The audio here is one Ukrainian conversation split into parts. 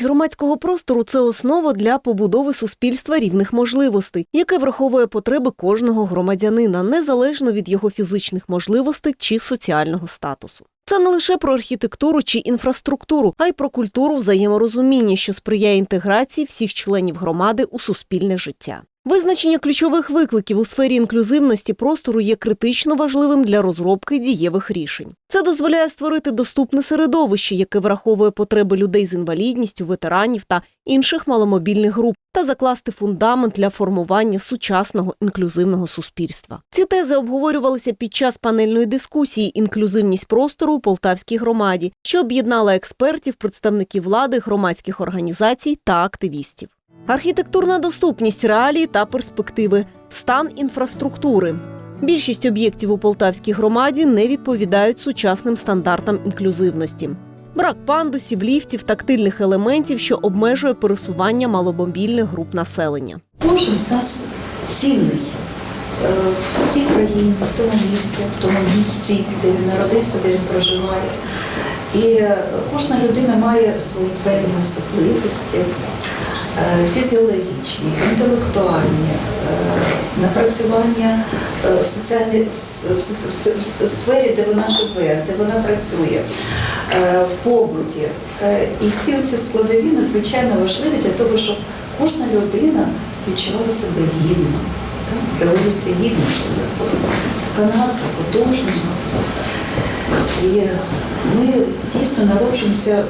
Інклюзивність громадського простору це основа для побудови суспільства рівних можливостей, яке враховує потреби кожного громадянина, незалежно від його фізичних можливостей чи соціального статусу. Це не лише про архітектуру чи інфраструктуру, а й про культуру взаєморозуміння, що сприяє інтеграції всіх членів громади у суспільне життя. Визначення ключових викликів у сфері інклюзивності простору є критично важливим для розробки дієвих рішень. Це дозволяє створити доступне середовище, яке враховує потреби людей з інвалідністю, ветеранів та інших маломобільних груп, та закласти фундамент для формування сучасного інклюзивного суспільства. Ці тези обговорювалися під час панельної дискусії Інклюзивність простору у Полтавській громаді, що об'єднала експертів, представників влади, громадських організацій та активістів. Архітектурна доступність, реалії та перспективи, стан інфраструктури. Більшість об'єктів у Полтавській громаді не відповідають сучасним стандартам інклюзивності. Брак пандусів, ліфтів, тактильних елементів, що обмежує пересування маломобільних груп населення. Кожен з нас цінний в тій країні, в тому місті, в тому місці, де він народився, де він проживає. І е, кожна людина має свої певні особливості, е, фізіологічні, інтелектуальні, е, напрацювання е, в соціальній в сфері, де вона живе, де вона працює, е, в побуті. Е, І всі ці складові надзвичайно важливі для того, щоб кожна людина відчувала себе гідно. Так? Революція гідності у нас була така назва, потужна назва. І ми дійсно народжуємося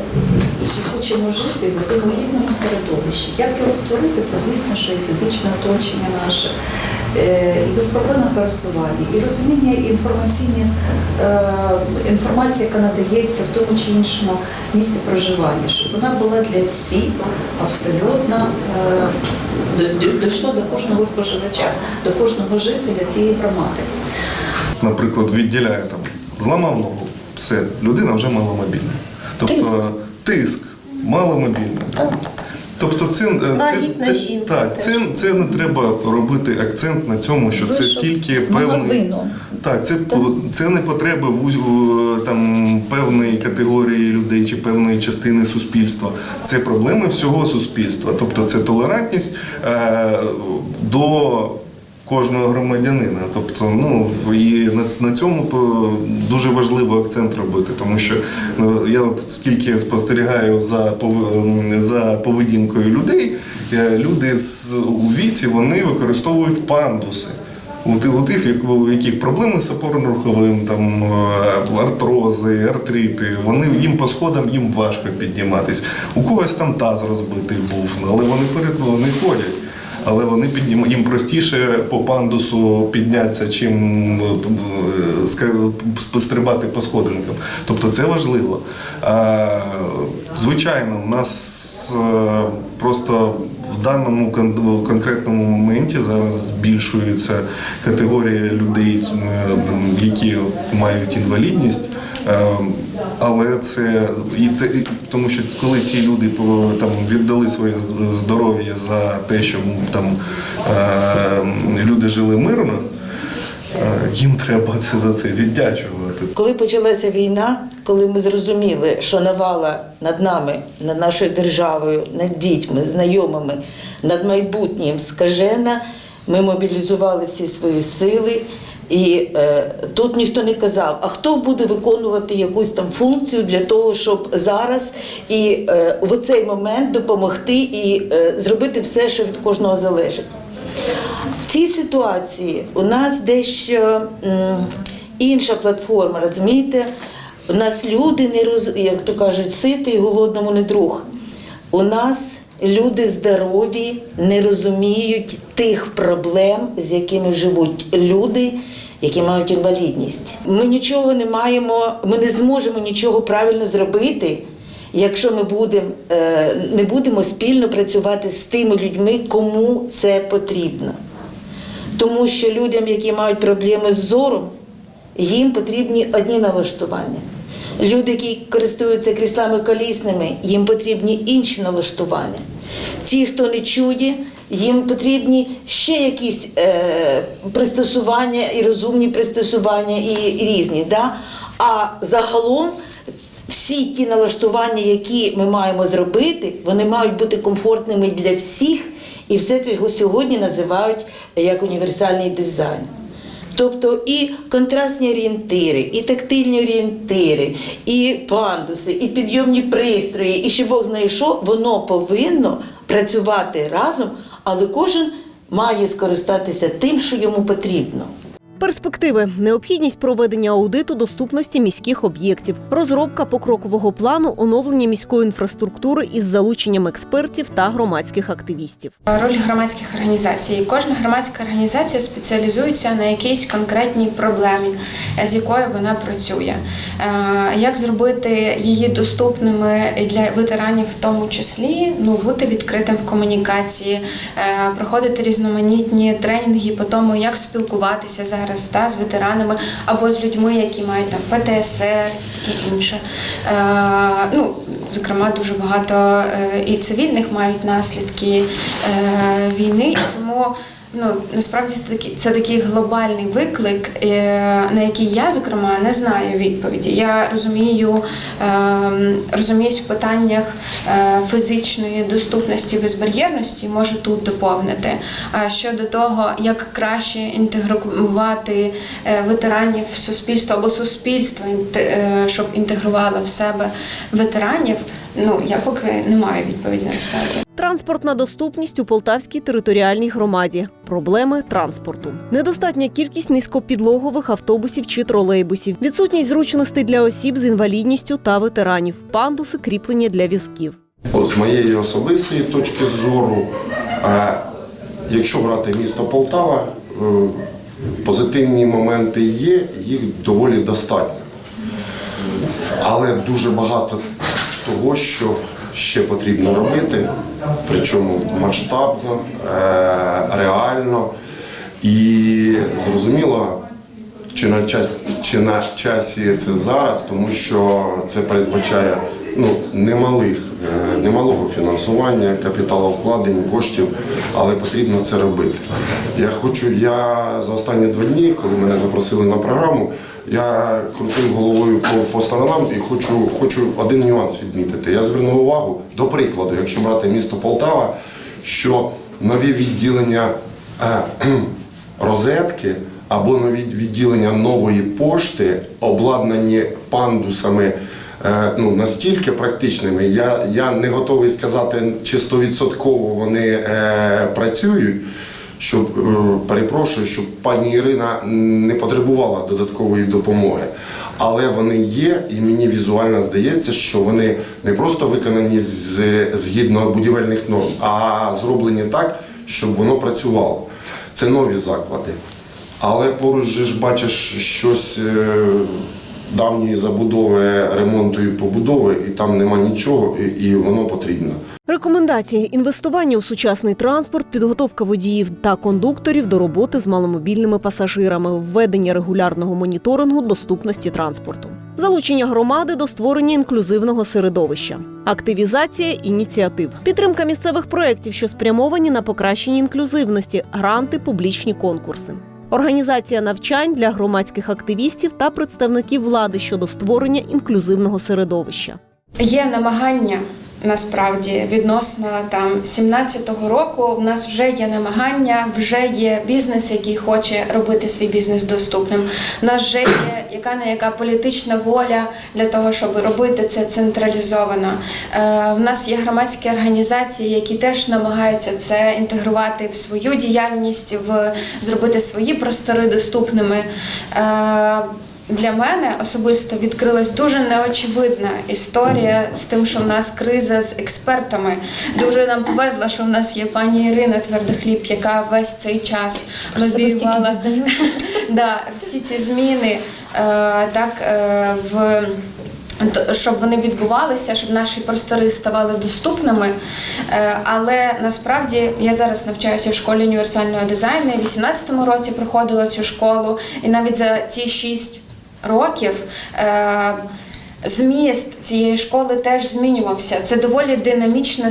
і хочемо жити в такому гідному середовищі. Як його створити, це звісно, що і фізичне оточення наше, е, і безпроблемне пересування, і розуміння інформаційні е, інформація, яка надається в тому чи іншому місці проживання, щоб вона була для всіх абсолютно е, дійшло до кожного споживача, до кожного жителя тієї громади. наприклад, відділяє там, зламав ногу, все, людина вже маломобільна. Тобто Тиск. тиск, маломобільна. Тобто це, е, це, це, жінка так, це, це не треба робити акцент на цьому, що це тільки певний. Так, це, це не потреби вуз- в, там, певної категорії людей чи певної частини суспільства. Це проблеми всього суспільства. Тобто це толерантність е, до кожного громадянина. Тобто, ну і на, цьому дуже важливо акцент робити, тому що ну, я от скільки спостерігаю за за поведінкою людей, е, люди з у віці вони використовують пандуси. У тих, у яких проблеми з опорно-руховим, там е, артрози, артрити, вони їм по сходам їм важко підніматись. У когось там таз розбитий був, але вони перед вони ходять. Але вони піднім... їм простіше по пандусу піднятися, чим е, пострибати по сходинкам. Тобто це важливо. Звичайно, в нас е, просто в даному кон- конкретному моменті зараз збільшується категорія людей, е, які мають інвалідність. Е, Але це і це тому, що коли ці люди там віддали своє здоров'я за те, щоб там люди жили мирно, їм треба це за це віддячувати. Коли почалася війна, коли ми зрозуміли, що навала над нами, над нашою державою, над дітьми, знайомими, над майбутнім скажена, ми мобілізували всі свої сили. І е, тут ніхто не казав, а хто буде виконувати якусь там функцію для того, щоб зараз і е, в цей момент допомогти і е, зробити все, що від кожного залежить. В цій ситуації у нас дещо м, інша платформа, розумієте? У нас люди не роз, як то кажуть, ситий, голодному не друг. У нас люди здорові не розуміють тих проблем, з якими живуть люди, які мають інвалідність. Ми нічого не маємо, ми не зможемо нічого правильно зробити. Якщо ми будемо, е, не будемо спільно працювати з тими людьми, кому це потрібно. Тому що людям, які мають проблеми з зором, їм потрібні одні налаштування. Люди, які користуються кріслами колісними, їм потрібні інші налаштування. Ті, хто не чує, їм потрібні ще якісь е, пристосування і розумні пристосування, і, і різні. Да? А загалом всі ті налаштування, які ми маємо зробити, вони мають бути комфортними для всіх, і все це його сьогодні називають як універсальний дизайн. Тобто і контрастні орієнтири, і тактильні орієнтири, і пандуси, і підйомні пристрої, і ще Бог знає що, воно повинно працювати разом, але кожен має скористатися тим, що йому потрібно. Перспективи необхідність проведення аудиту доступності міських об'єктів, розробка покрокового плану оновлення міської інфраструктури із залученням експертів та громадських активістів. Роль громадських організацій. Кожна громадська організація спеціалізується на якійсь конкретній проблемі, з якою вона працює. Як зробити її доступними для ветеранів, в тому числі ну бути відкритим в комунікації, проходити різноманітні тренінги по тому, як спілкуватися зараз та, з ветеранами або з людьми, які мають там ПТСР таке інше. Е, Ну, зокрема, дуже багато е, і цивільних мають наслідки е, війни, тому. Ну насправді це такий це такий глобальний виклик, е, на який я зокрема не знаю відповіді. Я розумію, е, розуміюсь в питаннях е, фізичної доступності безбар'єрності, можу тут доповнити. А щодо того, як краще інтегрувати е, ветеранів в суспільство або суспільство, щоб інтегрувало в себе ветеранів, ну я поки не маю відповіді насправді. Транспортна доступність у Полтавській територіальній громаді. Проблеми транспорту. Недостатня кількість низькопідлогових автобусів чи тролейбусів, відсутність зручностей для осіб з інвалідністю та ветеранів, пандуси кріплення для візків. От з моєї особистої точки зору, е, якщо брати місто Полтава, е, позитивні моменти є, їх доволі достатньо. Але дуже багато того, що ще потрібно робити, причому масштабно, е, реально і зрозуміло, чи на час чи на часі це зараз, тому що це передбачає ну немалих, е, немалого фінансування, капіталовкладень, коштів, але потрібно це робити. Я хочу, я за останні два дні, коли мене запросили на програму, я крутив головою по, по сторонам і хочу, хочу один нюанс відмітити. Я звернув увагу, до прикладу, якщо брати місто Полтава, що нові відділення е, розетки або нові відділення нової пошти, обладнані пандусами. е, Ну, настільки практичними, я, я не готовий сказати, чи стовідсотково вони е, працюють, щоб е, перепрошую, щоб пані Ірина не потребувала додаткової допомоги. Але вони є, і мені візуально здається, що вони не просто виконані з, згідно будівельних норм, а зроблені так, щоб воно працювало. Це нові заклади. Але поруч же ж бачиш щось е, давньої забудови, ремонту і побудови, і там нема нічого, і, і воно потрібно. Рекомендації: інвестування у сучасний транспорт, підготовка водіїв та кондукторів до роботи з маломобільними пасажирами, введення регулярного моніторингу доступності транспорту, залучення громади до створення інклюзивного середовища, активізація ініціатив, підтримка місцевих проєктів, що спрямовані на покращення інклюзивності, гранти, публічні конкурси. Організація навчань для громадських активістів та представників влади щодо створення інклюзивного середовища. Є намагання насправді відносно там 17-го року. В нас вже є намагання, вже є бізнес, який хоче робити свій бізнес доступним. В нас вже є яка не яка політична воля для того, щоб робити це централізовано. Е, в нас є громадські організації, які теж намагаються це інтегрувати в свою діяльність, в зробити свої простори доступними. Е, для мене особисто відкрилась дуже неочевидна історія з тим, що в нас криза з експертами. Дуже нам повезло, що в нас є пані Ірина Твердохліб, яка весь цей час лобіювала да, всі ці зміни е, так, е, в. Щоб вони відбувалися, щоб наші простори ставали доступними. Е, Але насправді я зараз навчаюся в школі універсального дизайну. Я в 18-му році проходила цю школу, і навіть за ці 6 років е, Зміст цієї школи теж змінювався. Це доволі динамічна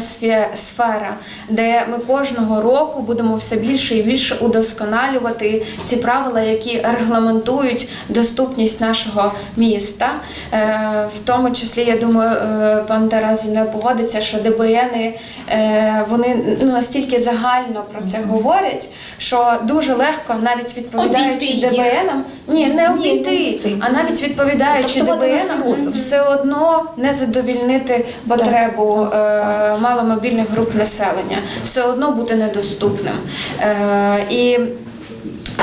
сфера, де ми кожного року будемо все більше і більше удосконалювати ці правила, які регламентують доступність нашого міста. Е, В тому числі, я думаю, е, пан Тарас зі мною погодиться, що ДБНи е, вони настільки загально про це говорять, що дуже легко, навіть відповідаючи. ДБНам, ні, не обійти, а навіть відповідаючи Тобто ДБНам. Все одно не задовільнити потребу е, маломобільних груп населення, все одно бути недоступним. Е, і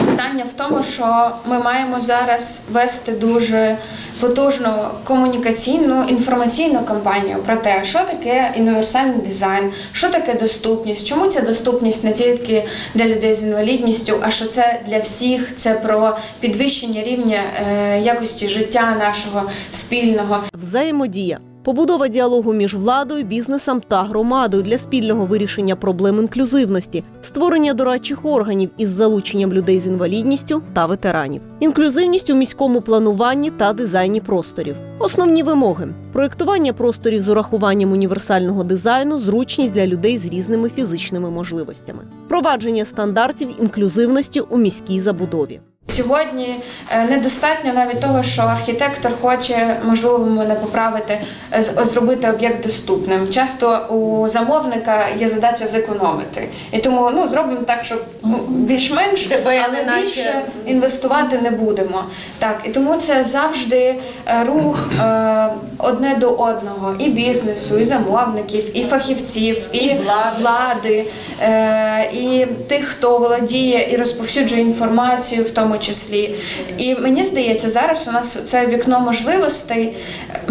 Питання в тому, що ми маємо зараз вести дуже потужну комунікаційну інформаційну кампанію про те, що таке універсальний дизайн, що таке доступність, чому ця доступність не тільки для людей з інвалідністю, а що це для всіх, це про підвищення рівня е, якості життя нашого спільного. Взаємодія. Побудова діалогу між владою, бізнесом та громадою для спільного вирішення проблем інклюзивності, створення дорадчих органів із залученням людей з інвалідністю та ветеранів, інклюзивність у міському плануванні та дизайні просторів. Основні вимоги: проєктування просторів з урахуванням універсального дизайну, зручність для людей з різними фізичними можливостями, впровадження стандартів інклюзивності у міській забудові. Сьогодні е, недостатньо навіть того, що архітектор хоче, можливо, мене поправити, е, зробити об'єкт доступним. Часто у замовника є задача зекономити. І тому ну, зробимо так, щоб ну, більш-менш, але наче- більше інвестувати не будемо. Так, і тому це завжди е, рух е, одне до одного і бізнесу, і замовників, і фахівців, і, І влади. влади, е, і тих, хто володіє і розповсюджує інформацію, в тому числі. І мені здається, зараз у нас це вікно можливостей,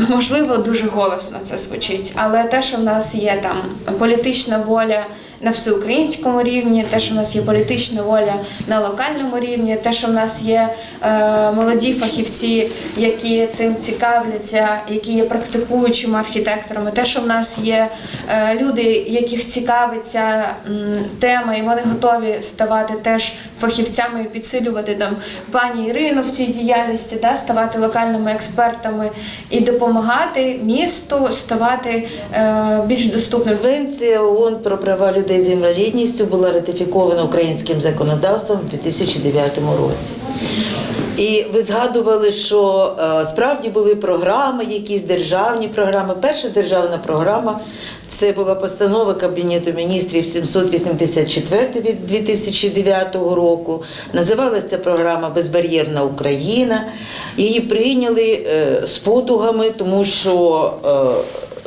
можливо, дуже голосно це звучить, але те, що в нас є там політична воля. На всеукраїнському рівні, те, що в нас є політична воля на локальному рівні, те, що в нас є е, молоді фахівці, які цим цікавляться, які є практикуючими архітекторами, те, що в нас є е, люди, яких цікавиться м, тема, і вони готові ставати теж фахівцями і підсилювати там пані Ірину в цій діяльності, да, ставати локальними експертами і допомагати місту ставати е, більш доступним. Конвенція ООН про права людей з інвалідністю була ратифікована українським законодавством у 2009 році. І ви згадували, що е, справді були програми, якісь державні програми. Перша державна програма це була постанова Кабінету міністрів 784 від 2009 року. Називалася програма Безбар'єрна Україна. Її прийняли е, з потугами, тому що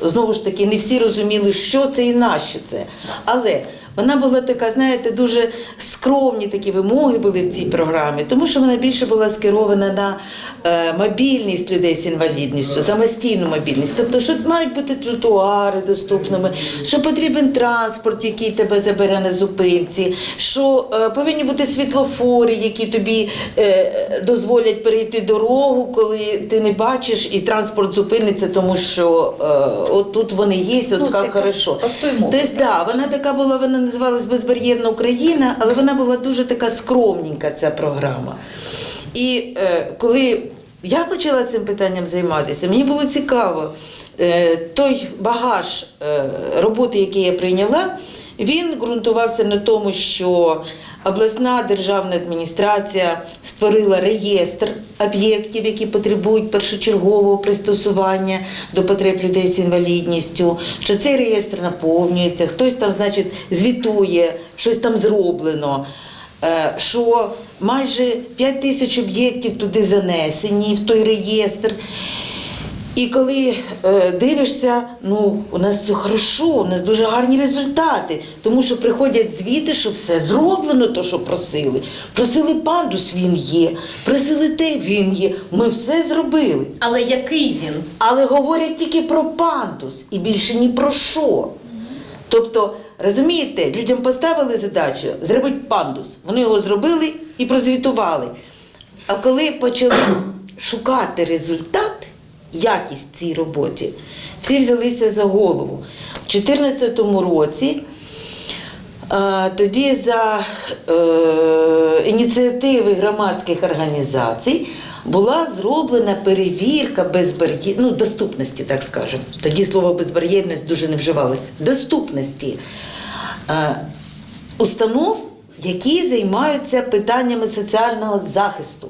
е, знову ж таки не всі розуміли, що це і нащо це. Але вона була така, знаєте, дуже скромні такі вимоги були в цій програмі, тому що вона більше була скерована на е, мобільність людей з інвалідністю, самостійну мобільність. Тобто, що мають бути тротуари доступними, що потрібен транспорт, який тебе забере на зупинці, що е, повинні бути світлофори, які тобі е, дозволять перейти дорогу, коли ти не бачиш, і транспорт зупиниться, тому що от тут вони є, от Ну, хорошо. Тобто, да, вона така була, вона називалась Безбар'єрна Україна, але вона була дуже така скромненька, ця програма. І е, коли я почала цим питанням займатися, мені було цікаво, е, той багаж е, роботи, який я прийняла, він ґрунтувався на тому, що обласна державна адміністрація створила реєстр об'єктів, які потребують першочергового пристосування до потреб людей з інвалідністю, що цей реєстр наповнюється, хтось там, значить, звітує, щось там зроблено. Е, Що майже 5 тисяч об'єктів туди занесені в той реєстр. І коли е, дивишся, ну у нас все хорошо, у нас дуже гарні результати, тому що приходять звіти, що все зроблено, то що просили. Просили пандус, він є, просили те, він є. Ми все зробили. Але який він? Але говорять тільки про пандус і більше ні про що. Тобто, розумієте, людям поставили задачу зробити пандус. Вони його зробили і прозвітували. А коли почали шукати результат, якість цій роботі, всі взялися за голову. У 2014 році Е, Тоді за е, ініціативи громадських організацій була зроблена перевірка безбар'єр... ну, доступності, так скажемо. Тоді слово безбар'єрність дуже не вживалося. Доступності е, установ, які займаються питаннями соціального захисту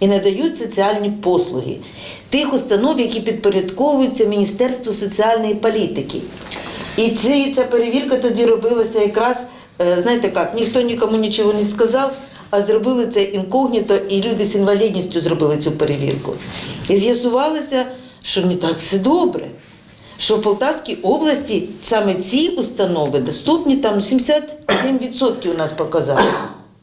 і надають соціальні послуги. Тих установ, які підпорядковуються Міністерству соціальної політики. І ці, ця перевірка тоді робилася якраз, е, знаєте як, ніхто нікому нічого не сказав, а зробили це інкогніто, і люди з інвалідністю зробили цю перевірку. І з'ясувалося, що не так все добре. Що в Полтавській області саме ці установи доступні там 77% у нас показали.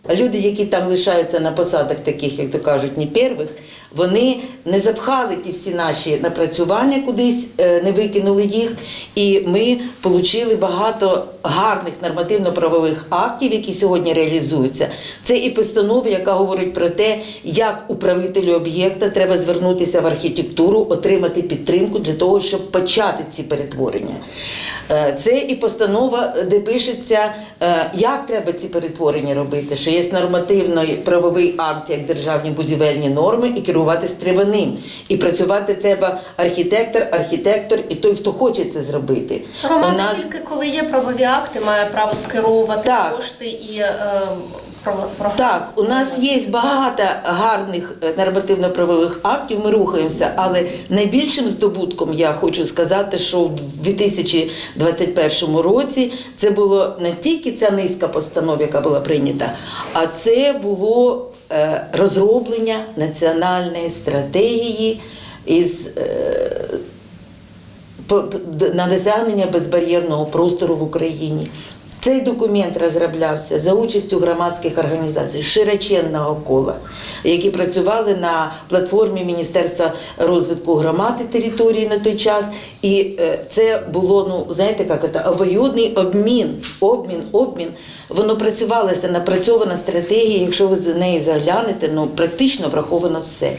А люди, які там лишаються на посадах, таких, як то кажуть, не первих, вони не запхали ті всі наші напрацювання кудись, е, не викинули їх. І ми отримали багато гарних нормативно-правових актів, які сьогодні реалізуються. Це і постанова, яка говорить про те, як управителю об'єкта треба звернутися в архітектуру, отримати підтримку для того, щоб почати ці перетворення. Е, Це і постанова, де пишеться, е, як треба ці перетворення робити, що є нормативний правовий акт як державні будівельні норми, і керуватись треба ним. І працювати треба архітектор, архітектор і той, хто хоче це зробити. Роман У нас- тільки коли є правові акти, має право скеровувати Так. кошти і е. Так, у нас є багато гарних нормативно-правових актів, ми рухаємося, але найбільшим здобутком я хочу сказати, що в 2021 році це було не тільки ця низка постанов, яка була прийнята, а це було е, розроблення національної стратегії із е, на досягнення безбар'єрного простору в Україні. Цей документ розроблявся за участю громадських організацій широченного кола, які працювали на платформі Міністерства розвитку громад і території на той час. І е, це було, ну знаєте, як це, обоюдний обмін, обмін, обмін. Воно працювалося, напрацьована стратегія. Якщо ви за неї заглянете, ну практично враховано все.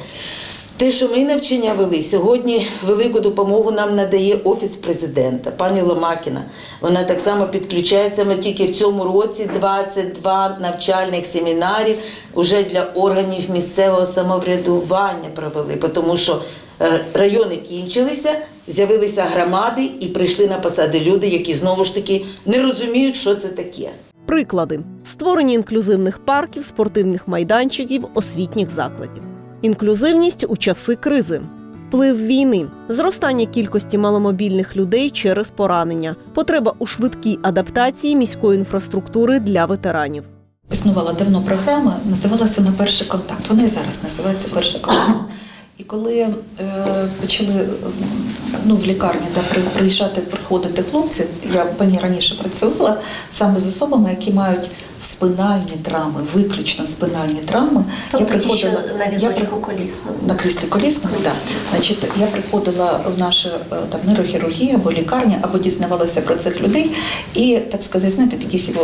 Те, що ми навчання вели, сьогодні велику допомогу нам надає Офіс президента, пані Ломакіна. Вона так само підключається. Ми тільки в цьому році 22 навчальних семінарів вже для органів місцевого самоврядування провели, тому що е, райони кінчилися, з'явилися громади і прийшли на посади люди, які знову ж таки не розуміють, що це таке. Приклади: створення інклюзивних парків, спортивних майданчиків, освітніх закладів, інклюзивність у часи кризи. Вплив війни, зростання кількості маломобільних людей через поранення, потреба у швидкій адаптації міської інфраструктури для ветеранів. Існувала давно програма, називалася на перший контакт. Вона і зараз називається перший контакт. І коли е, почали ну, в лікарні да, при- приїжджати, приходити хлопці, я по ній раніше працювала саме з особами, які мають спинальні травми, виключно спинальні травми. Тобто ті, що на візочку колісному. на кріслі колісного, так. Значить, я приходила в нашу е, там нейрохірургію або лікарню, або дізнавалася про цих людей. І так сказати, знаєте, такі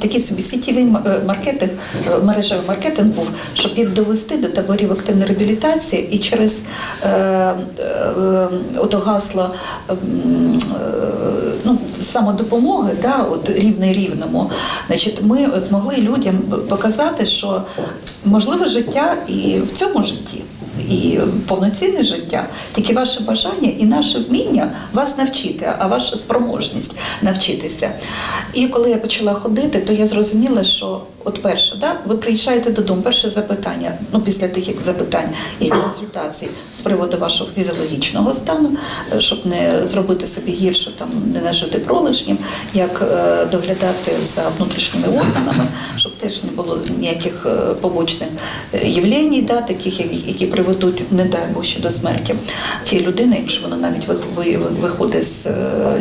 такі собі сітєвий е, маркетинг, е, мережевий маркетинг був, щоб їх довести до таборів активної реабілітації і через е, е, е, ото гасло е, ну, самодопомоги, да, от рівне рівному, значить, ми змогли людям показати, що можливе життя і в цьому житті. І повноцінне життя, тільки ваше бажання і наше вміння вас навчити, а ваша спроможність навчитися. І коли я почала ходити, то я зрозуміла, що от перше, да, ви приїжджаєте додому, перше запитання, ну після тих запитань і консультацій з приводу вашого фізіологічного стану, е, щоб не зробити собі гірше, там не нажити пролишнім, як е, доглядати за внутрішніми органами, щоб теж не було ніяких е, побочних е, явлень, да, таких, які- які приведуть, не дай Бог, ще до смерті тієї людини, якщо вона навіть ви- ви- ви- виходить з е,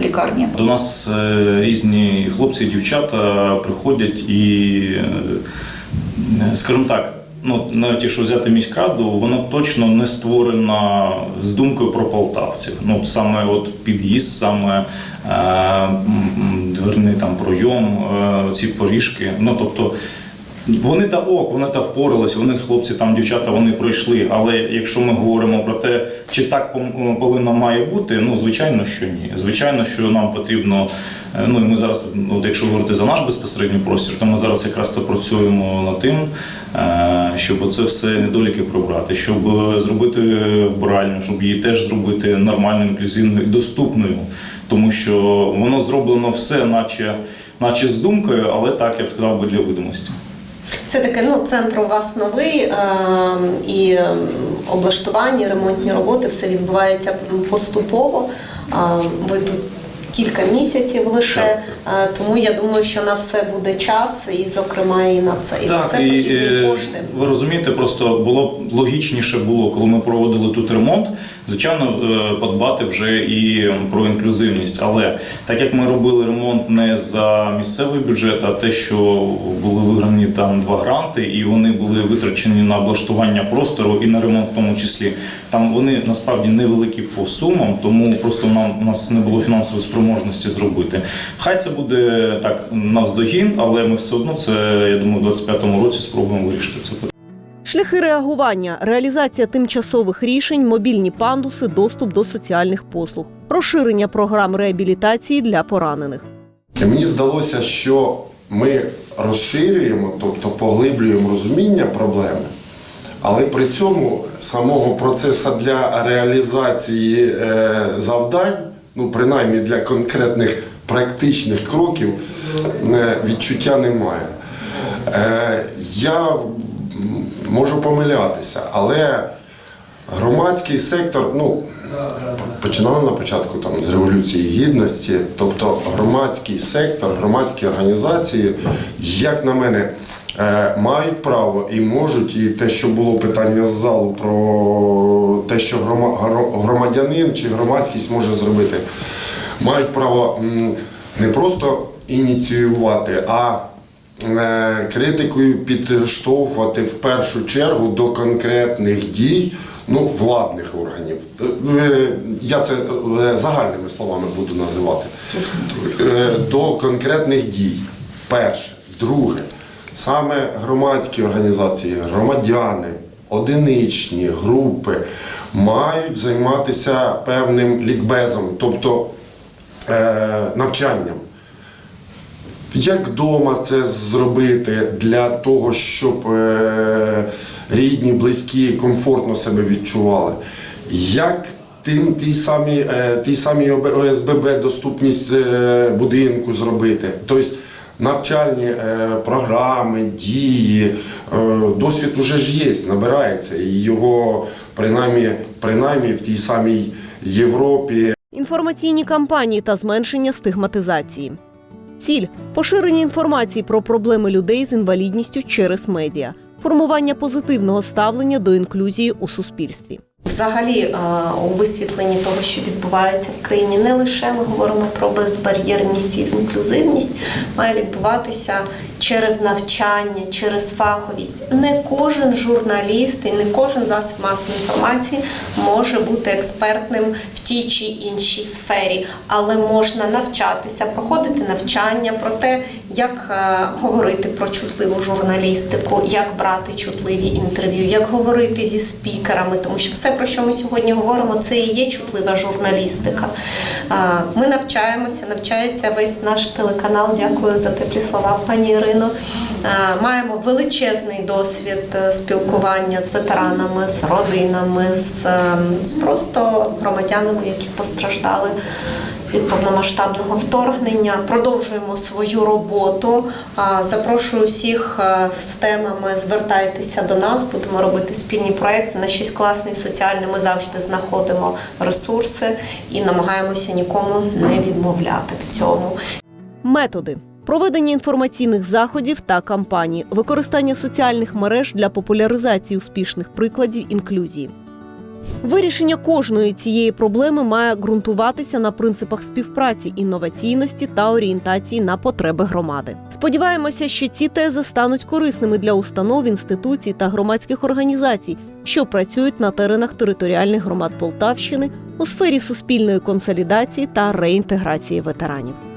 лікарні. До нас е, різні хлопці і дівчата приходять і, е, скажімо так, ну, навіть якщо взяти міськраду, вона точно не створена з думкою про полтавців. Ну, саме от під'їзд, саме дверний там пройом, ці поріжки. Ну, тобто, Вони та ок, вони та впоралися, вони хлопці, там дівчата, вони пройшли. Але якщо ми говоримо про те, чи так повинно має бути, ну звичайно, що ні. Звичайно, що нам потрібно. е, Ну і ми зараз, от якщо говорити за наш безпосередній простір, то ми зараз якраз то працюємо над тим, е, щоб це все недоліки прибрати, щоб е, зробити вбиральню, щоб її теж зробити нормальною, інклюзивною і доступною, тому що воно зроблено все, наче, наче з думкою, але так я б сказав би для видимості. Все-таки ну, центр у вас новий е, і е, облаштування, ремонтні роботи, все відбувається поступово. А, ви тут кілька місяців лише, е, тому я думаю, що на все буде час, і, зокрема, і на це. І на все і, потрібні е, кошти. ви розумієте, просто було б логічніше було, коли ми проводили тут ремонт, звичайно, е, подбати вже і про інклюзивність. Але так як ми робили ремонт не за місцевий бюджет, а те, що були виграні там два гранти, і вони були витрачені на облаштування простору і на ремонт в тому числі. Там вони насправді невеликі по сумам, тому просто нам у нас не було фінансової спроможності зробити. Хай це буде так навздогін, але ми все одно це, я думаю, в 25-му році спробуємо вирішити це питання. Шляхи реагування, реалізація тимчасових рішень, мобільні пандуси, доступ до соціальних послуг, розширення програм реабілітації для поранених. Мені здалося, що ми розширюємо, тобто поглиблюємо розуміння проблеми, але при цьому самого процесу для реалізації е, завдань, ну принаймні для конкретних практичних кроків, е, відчуття немає. Е, я можу помилятися, але громадський сектор, ну, починали на початку там, з Революції Гідності, тобто громадський сектор, громадські організації, як на мене, мають право і можуть, і те, що було питання з залу про те, що громадянин чи громадськість може зробити, мають право не просто ініціювати, а е, критикою підштовхувати в першу чергу до конкретних дій ну, владних органів. Е, Я це е, загальними словами буду називати. Е, До конкретних дій. Перше. Друге, саме громадські організації, громадяни, одиничні групи мають займатися певним лікбезом, тобто е, навчанням. Як вдома це зробити для того, щоб е, рідні, близькі комфортно себе відчували? Як тим тій самій, е, тій самій ОСББ доступність будинку зробити? Тобто навчальні е, програми, дії, е, досвід уже ж є, набирається, і його принаймні, принаймні в тій самій Європі Інформаційні кампанії та зменшення стигматизації. Ціль поширення інформації про проблеми людей з інвалідністю через медіа, формування позитивного ставлення до інклюзії у суспільстві. Взагалі, е, у висвітленні того, що відбувається в країні, не лише ми говоримо про безбар'єрність і інклюзивність, має відбуватися через навчання, через фаховість. Не кожен журналіст і не кожен засіб масової інформації може бути експертним в тій чи іншій сфері, але можна навчатися, проходити навчання про те, як е, говорити про чутливу журналістику, як брати чутливі інтерв'ю, як говорити зі спікерами, тому що все, про що ми сьогодні говоримо, це і є чутлива журналістика. Ми навчаємося, навчається весь наш телеканал. Дякую за теплі слова, пані Ірино. Маємо величезний досвід е, спілкування з ветеранами, з родинами, з, е, з просто громадянами, які постраждали від повномасштабного вторгнення. Продовжуємо свою роботу. Запрошую всіх з темами. Звертайтеся до нас, будемо робити спільні проекти на щось класне і соціальне. Ми завжди знаходимо ресурси і намагаємося нікому не відмовляти в цьому. Методи проведення інформаційних заходів та кампаній, використання соціальних мереж для популяризації успішних прикладів інклюзії. Вирішення кожної цієї проблеми має ґрунтуватися на принципах співпраці, інноваційності та орієнтації на потреби громади. Сподіваємося, що ці тези стануть корисними для установ, інституцій та громадських організацій, що працюють на теренах територіальних громад Полтавщини у сфері суспільної консолідації та реінтеграції ветеранів.